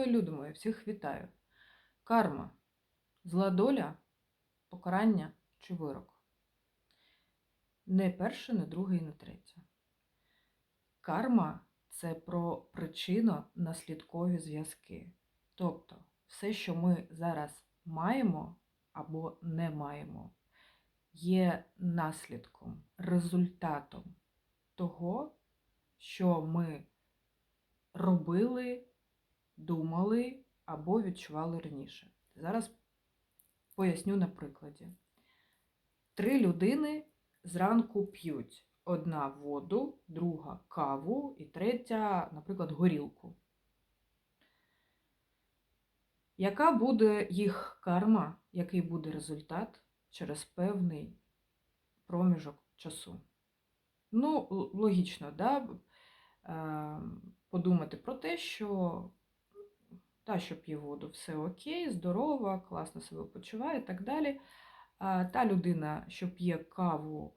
мої люди мої, всіх вітаю. Карма. Зла доля, покарання чи вирок. Не перше, не друге і не третє. Карма це про причинно-наслідкові зв'язки. Тобто, все, що ми зараз маємо або не маємо, є наслідком, результатом того, що ми робили, думали або відчували раніше. Зараз поясню на прикладі. Три людини зранку п'ють: одна воду, друга каву і третя, наприклад, горілку. Яка буде їх карма, який буде результат через певний проміжок часу? Ну, логічно, да? е, подумати про те, що та, що п'є воду, все окей, здорова, класно себе почуває і так далі. Та людина, що п'є каву,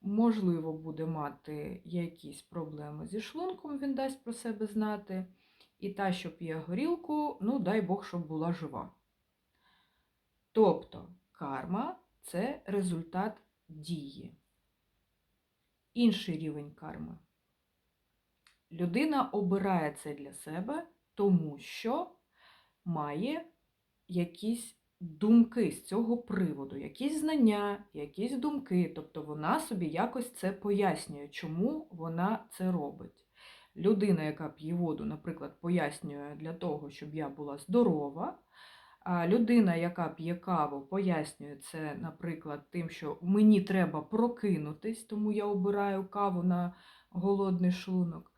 можливо, буде мати якісь проблеми зі шлунком, він дасть про себе знати. І та, що п'є горілку, ну дай Бог, щоб була жива. Тобто карма це результат дії. Інший рівень карми. Людина обирає це для себе, тому що має якісь думки з цього приводу, якісь знання, якісь думки. Тобто вона собі якось це пояснює, чому вона це робить. Людина, яка п'є воду, наприклад, пояснює для того, щоб я була здорова. А людина, яка п'є каву, пояснює це, наприклад, тим, що мені треба прокинутись, тому я обираю каву на голодний шлунок.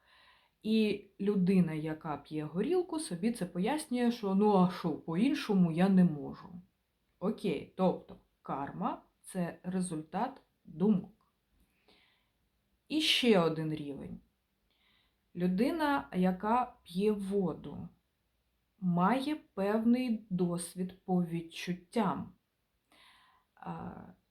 І людина, яка п'є горілку, собі це пояснює, що ну а що, по-іншому я не можу. Окей, тобто карма це результат думок. І ще один рівень. Людина, яка п'є воду, має певний досвід по відчуттям.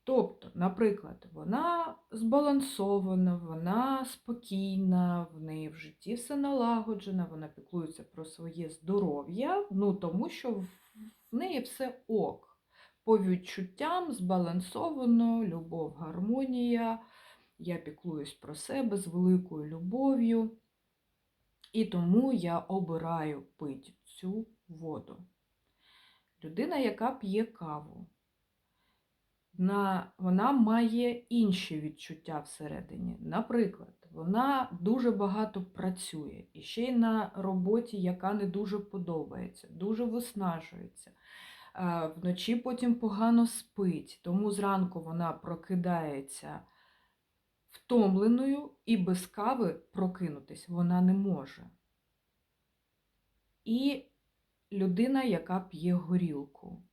Тобто, наприклад, вона збалансована, вона спокійна, в неї в житті все налагоджено, вона піклується про своє здоров'я, ну тому що в неї все ок. По відчуттям збалансовано, любов, гармонія. Я піклуюсь про себе з великою любов'ю. І тому я обираю пити цю воду. Людина, яка п'є каву, на, вона має інші відчуття всередині. Наприклад, вона дуже багато працює і ще й на роботі, яка не дуже подобається, дуже виснажується. Вночі потім погано спить, тому зранку вона прокидається втомленою і без кави прокинутись вона не може. І людина, яка п'є горілку.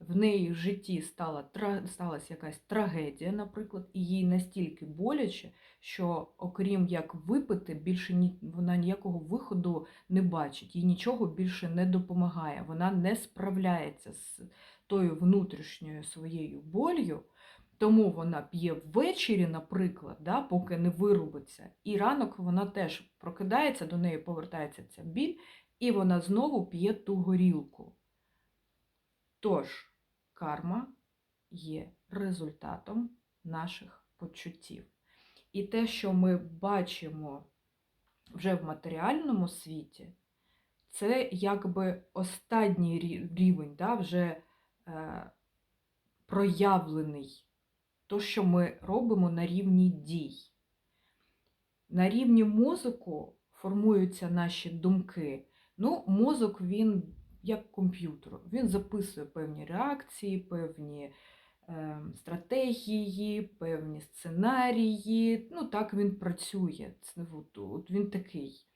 В неї в житті стала, сталася якась трагедія, наприклад, і їй настільки боляче, що окрім як випити, більше ні, вона ніякого виходу не бачить, їй нічого більше не допомагає. Вона не справляється з тою внутрішньою своєю болью, тому вона п'є ввечері, наприклад, да, поки не вирубиться, і ранок вона теж прокидається, до неї повертається ця біль, і вона знову п'є ту горілку. Тож, карма є результатом наших почуттів. І те, що ми бачимо вже в матеріальному світі, це якби останній рівень, да, вже е, проявлений, то, що ми робимо на рівні дій. На рівні мозку формуються наші думки. Ну, мозок він як комп'ютер. Він записує певні реакції, певні е, стратегії, певні сценарії. Ну, так він працює. Це, от він такий.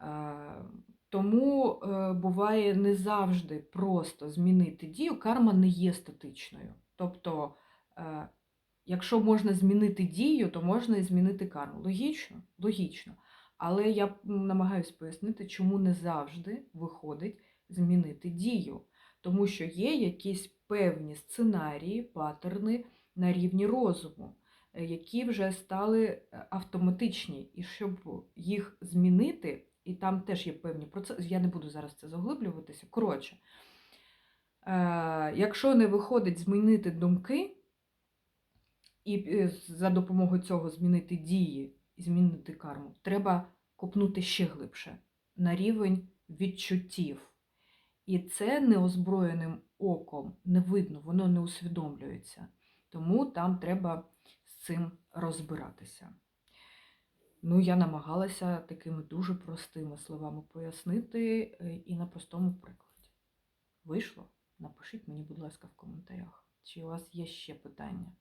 Е, тому е, буває не завжди просто змінити дію. Карма не є статичною. Тобто, е, якщо можна змінити дію, то можна і змінити карму. Логічно? Логічно. Але я намагаюся пояснити, чому не завжди виходить змінити дію. Тому що є якісь певні сценарії, паттерни на рівні розуму, е, які вже стали е, автоматичні. І щоб їх змінити, і там теж є певні процеси. Я не буду зараз це заглиблюватися. Коротше, е, якщо не виходить змінити думки, і за допомогою цього змінити дії змінити карму, треба копнути ще глибше на рівень відчуттів. І це неозброєним оком не видно, воно не усвідомлюється. Тому там треба з цим розбиратися. Ну, я намагалася такими дуже простими словами пояснити е, і на простому прикладі. Вийшло? Напишіть мені, будь ласка, в коментарях, чи у вас є ще питання.